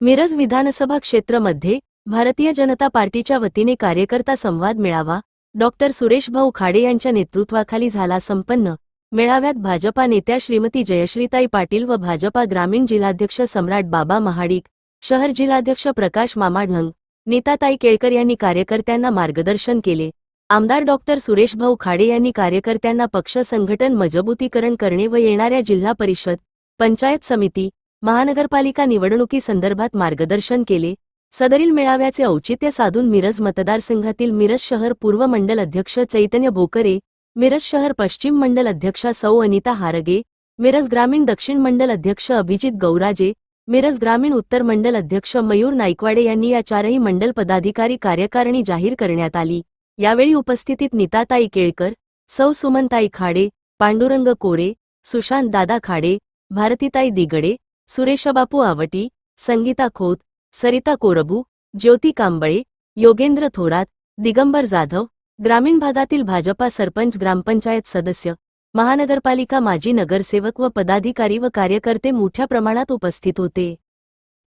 मिरज विधानसभा क्षेत्रमध्ये भारतीय जनता पार्टीच्या वतीने कार्यकर्ता संवाद मेळावा डॉक्टर सुरेश भाऊ खाडे यांच्या नेतृत्वाखाली झाला संपन्न मेळाव्यात भाजपा नेत्या श्रीमती जयश्रीताई पाटील व भाजपा ग्रामीण जिल्हाध्यक्ष सम्राट बाबा महाडिक शहर जिल्हाध्यक्ष प्रकाश मामा ढंग नीताताई केळकर यांनी कार्यकर्त्यांना मार्गदर्शन केले. आमदार डॉक्टर सुरेश भाऊ खाडे यांनी कार्यकर्त्यांना पक्ष संघटन मजबूतीकरण करणे व येणाऱ्या जिल्हा परिषद पंचायत समिती महानगरपालिका निवडणुकीसंदर्भात मार्गदर्शन केले. सदरील मेळाव्याचे औचित्य साधून मिरज मतदारसंघातील मिरज शहर पूर्व मंडल अध्यक्ष चैतन्य भोकरे मिरज शहर पश्चिम मंडल अध्यक्षा सौ अनिता हारगे मिरज ग्रामीण दक्षिण मंडल अध्यक्ष अभिजित गौराजे मिरज ग्रामीण उत्तर मंडल अध्यक्ष मयूर नाईकवाडे यांनी या चारही मंडल पदाधिकारी कार्यकारिणी जाहीर करण्यात आली. यावेळी उपस्थितीत नीताताई केळकर सौ सुमनताई खाडे पांडुरंग कोरे सुशांत दादा खाडे भारतीताई दिगडे सुरेशबापू आवटी संगीता खोत सरिता कोरबू ज्योती कांबळे योगेंद्र थोरात दिगंबर जाधव ग्रामीण भागातील भाजपा सरपंच ग्रामपंचायत सदस्य महानगरपालिका माजी नगरसेवक व पदाधिकारी व कार्यकर्ते मोठ्या प्रमाणात उपस्थित होते.